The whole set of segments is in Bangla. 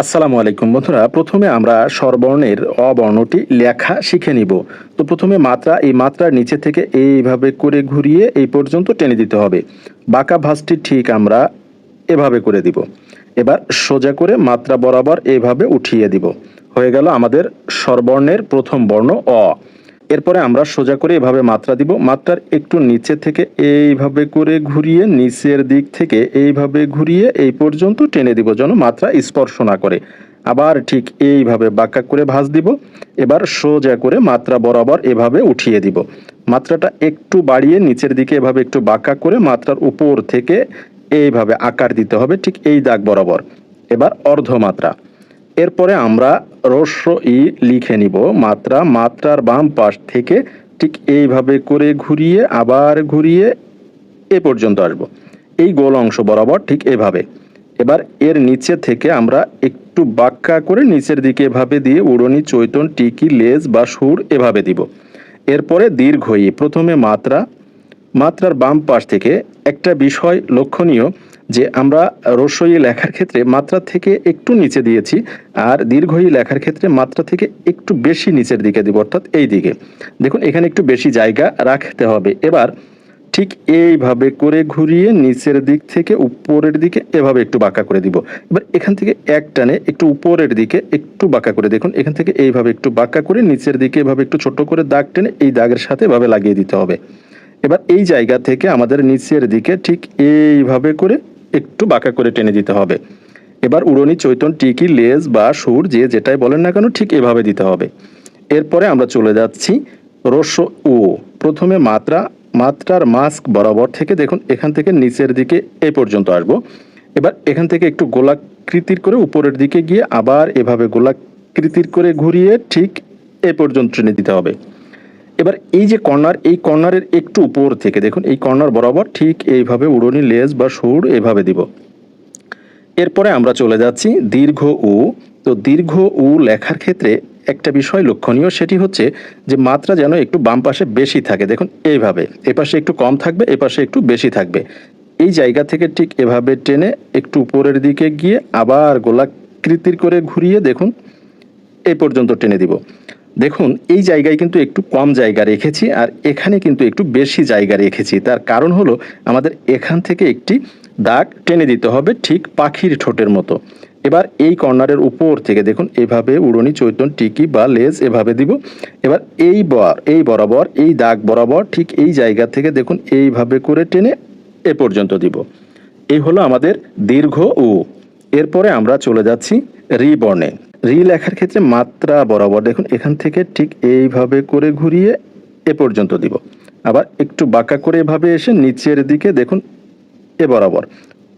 আসসালামু আলাইকুম বন্ধুরা, প্রথমে আমরা স্বরবর্ণের অবর্ণটি লেখা শিখে নিব। তো প্রথমে মাত্রা, এই মাত্রার নিচে থেকে এইভাবে করে ঘুরিয়ে এই পর্যন্ত টেনে দিতে হবে। বাঁকা ভাসটি ঠিক আমরা এভাবে করে দিব। এবার সোজা করে মাত্রা বরাবর এভাবে উঠিয়ে দিব। হয়ে গেল আমাদের স্বরবর্ণের প্রথম বর্ণ অ। এরপরে আমরা সোজা করে এভাবে মাত্রা দিব। মাত্রার একটু নিচে থেকে এইভাবে করে ঘুরিয়ে, নিচের দিক থেকে এইভাবে ঘুরিয়ে এই পর্যন্ত টেনে দিব যেন মাত্রা স্পর্শ না করে। আবার ঠিক এইভাবে বাঁকা করে ভাঁজ দিব। এবার সোজা করে মাত্রা বরাবর এভাবে উঠিয়ে দিব। মাত্রাটা একটু বাড়িয়ে নিচের দিকে এভাবে একটু বাঁকা করে মাত্রার উপর থেকে এইভাবে আকার দিতে হবে ঠিক এই দাগ বরাবর। এবার অর্ধমাত্রা। এরপরে আমরা রস্য ই লিখে নিব। মাত্রা, মাত্রার বাম পাশ থেকে ঠিক এইভাবে করে ঘুরিয়ে, আবার ঘুরিয়ে এ পর্যন্ত আসব। এই গোল অংশ বরাবর ঠিক এভাবে। এবার এর নিচে থেকে আমরা একটু বাক্কা করে নিচের দিকে এভাবে দিয়ে উড়নি, চৈতন, টিকি, লেজ বা সুর এভাবে দিব। এরপরে দীর্ঘ ই, প্রথমে মাত্রা, মাত্রার বাম পাশ থেকে একটা বিষয় লক্ষণীয় যে আমরা রসই লেখার ক্ষেত্রে মাত্রা থেকে একটু নিচে দিয়েছি আর দীর্ঘই লেখার ক্ষেত্রে মাত্রা থেকে একটু বেশি নিচের দিকে দিব, অর্থাৎ এই দিকে। দেখুন, এখানে একটু বেশি জায়গা রাখতে হবে। এবার ঠিক এইভাবে করে ঘুরিয়ে নিচের দিক থেকে উপরের দিকে এভাবে একটু বাঁকা করে দিব। এবার এখান থেকে এক টানে একটু উপরের দিকে একটু বাঁকা করে দেখুন, এখান থেকে এইভাবে একটু বাঁকা করে নিচের দিকে এভাবে একটু ছোট করে দাগ টেনে এই দাগের সাথে এভাবে লাগিয়ে দিতে হবে। এবার এই জায়গা থেকে আমাদের নিচের দিকে ঠিক এইভাবে করে একটু বাঁকা করে টেনে দিতে হবে। এবার উড়নি চৈতন টিকি, লেজ বা সুর যে যেটাই বলেন না কেন ঠিক এভাবে দিতে হবে। এরপরে আমরা চলে যাচ্ছি রস্য ও প্রথমে মাত্রা, মাত্রার মাস্ক বরাবর থেকে দেখুন এখান থেকে নিচের দিকে এই পর্যন্ত আসব। এবার এখান থেকে একটু গোলাকৃতির করে উপরের দিকে গিয়ে আবার এভাবে গোলাকৃতির করে ঘুরিয়ে ঠিক এ পর্যন্ত টেনে দিতে হবে। এবার এই যে কর্নার, এই কর্নারের একটু উপর থেকে দেখুন, এই কর্নার বরাবর ঠিক এইভাবে উড়নি লেজ বা সুর এভাবে দিব। এরপরে আমরা চলে যাচ্ছি দীর্ঘ উ। তো দীর্ঘ উ লেখার ক্ষেত্রে একটা বিষয় লক্ষণীয়, সেটি হচ্ছে যে মাত্রা যেন একটু বাম পাশে বেশি থাকে। দেখুন, এইভাবে। এ পাশে একটু কম থাকবে, এ পাশে একটু বেশি থাকবে। এই জায়গা থেকে ঠিক এভাবে টেনে একটু উপরের দিকে গিয়ে আবার গোলাকৃতির করে ঘুরিয়ে দেখুন এই পর্যন্ত টেনে দিব। দেখুন, এই জায়গায় কিন্তু একটু কম জায়গা রেখেছি আর এখানে কিন্তু একটু বেশি জায়গা রেখেছি। তার কারণ হলো আমাদের এখান থেকে একটি দাগ টেনে দিতে হবে ঠিক পাখির ঠোঁটের মতো। এবার এই কর্নারের উপর থেকে দেখুন, এভাবে উড়নি, চৈতন, টিকি বা লেজ এভাবে দিব। এবার এই বর, এই বরাবর, এই দাগ বরাবর ঠিক এই জায়গা থেকে দেখুন, এইভাবে করে টেনে এ পর্যন্ত দিব। এই হলো আমাদের দীর্ঘ উ। এরপরে আমরা চলে যাচ্ছি রি বর্ণে রি লেখার ক্ষেত্রে মাত্রা বরাবর দেখুন, এখান থেকে ঠিক এইভাবে করে ঘুরিয়ে এ পর্যন্ত দিব। আবার একটু বাঁকা করে এভাবে এসে নিচের দিকে দেখুন, এ বরাবর।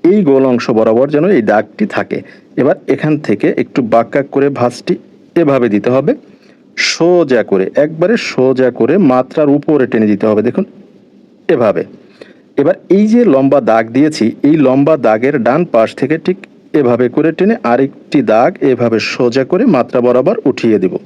এই গোল অংশ বরাবর যেন এই দাগটি থাকে। এবার এখান থেকে একটু বাঁকা করে ভাঁজটি এভাবে দিতে হবে। সোজা করে, একবারে সোজা করে মাত্রার উপরে টেনে দিতে হবে, দেখুন, এভাবে। এবার এই যে লম্বা দাগ দিয়েছি, এই লম্বা দাগের ডান পাশ থেকে ঠিক এভাবে করে টেনে আরেকটি দাগ এভাবে সোজা করে মাত্রা বরাবর উঠিয়ে দেব।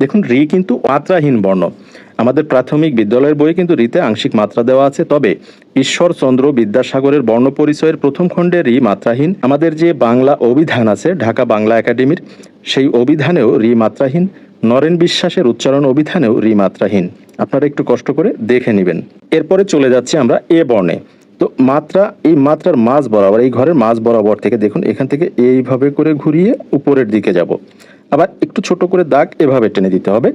দেখুন, রি কিন্তু মাত্রাহীন বর্ণ। আমাদের প্রাথমিক বিদ্যালয়ের বইয়ে কিন্তু রিতে আংশিক মাত্রা দেওয়া আছে, তবে ঈশ্বরচন্দ্র বিদ্যাসাগরের বর্ণ পরিচয়ের প্রথম খণ্ডে রি মাত্রাহীন। আমাদের যে বাংলা অভিধান আছে, ঢাকা বাংলা একাডেমির, সেই অভিধানেও রি মাত্রাহীন। নরেন বিশ্বাসের উচ্চারণ অভিধানেও রি মাত্রাহীন। আপনারা একটু কষ্ট করে দেখে নেবেন। এরপরে চলে যাচ্ছি আমরা এ বর্ণে। তো মাত্রা, এই মাত্রার মাঝ বরাবর, এই ঘরের মাঝ বরাবর থেকে দেখুন, এখান থেকে এইভাবে করে ঘুরিয়ে উপরের দিকে যাব। আবার একটু ছোট করে দাগ এভাবে টেনে দিতে হবে।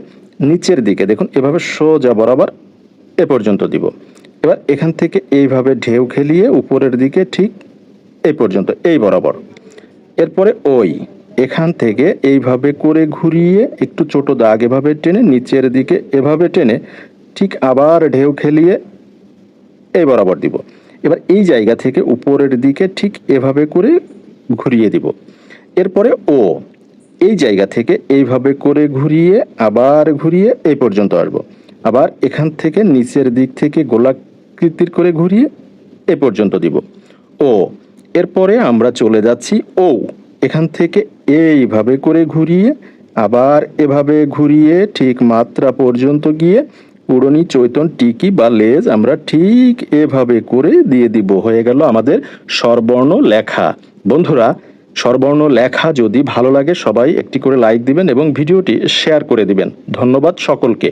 নিচের দিকে দেখুন, এভাবে সোজা বরাবর এ পর্যন্ত দিব। এবার এখান থেকে এইভাবে ঢেউ খেলিয়ে উপরের দিকে ঠিক এই পর্যন্ত, এই বরাবর। এরপরে ওই, এখান থেকে এইভাবে করে ঘুরিয়ে একটু ছোট দাগ এভাবে টেনে নিচের দিকে এভাবে টেনে ঠিক আবার ঢেউ খেলিয়ে এই বরাবর দিব। এবার এই জায়গা থেকে উপরের দিকে ঠিক এভাবে করে ঘুরিয়ে দিব। এরপরে ও, এই জায়গা থেকে এইভাবে করে ঘুরিয়ে আবার ঘুরিয়ে এই পর্যন্ত আসব। আবার এখান থেকে নিচের দিক থেকে গোলাকৃতির করে ঘুরিয়ে এ পর্যন্ত দিব। ও, এরপরে আমরা চলে যাচ্ছি ও, এখান থেকে এইভাবে করে ঘুরিয়ে আবার এভাবে ঘুরিয়ে ঠিক মাত্রা পর্যন্ত গিয়ে উড়নি চৈতন টিকি বা লেজ আমরা ঠিক এভাবে করে দিয়ে দিব। হয়ে গেল আমাদের স্বরবর্ণ লেখা। বন্ধুরা, স্বরবর্ণ লেখা যদি ভালো লাগে সবাই একটি করে লাইক দিবেন এবং ভিডিওটি শেয়ার করে দিবেন। ধন্যবাদ সকলকে।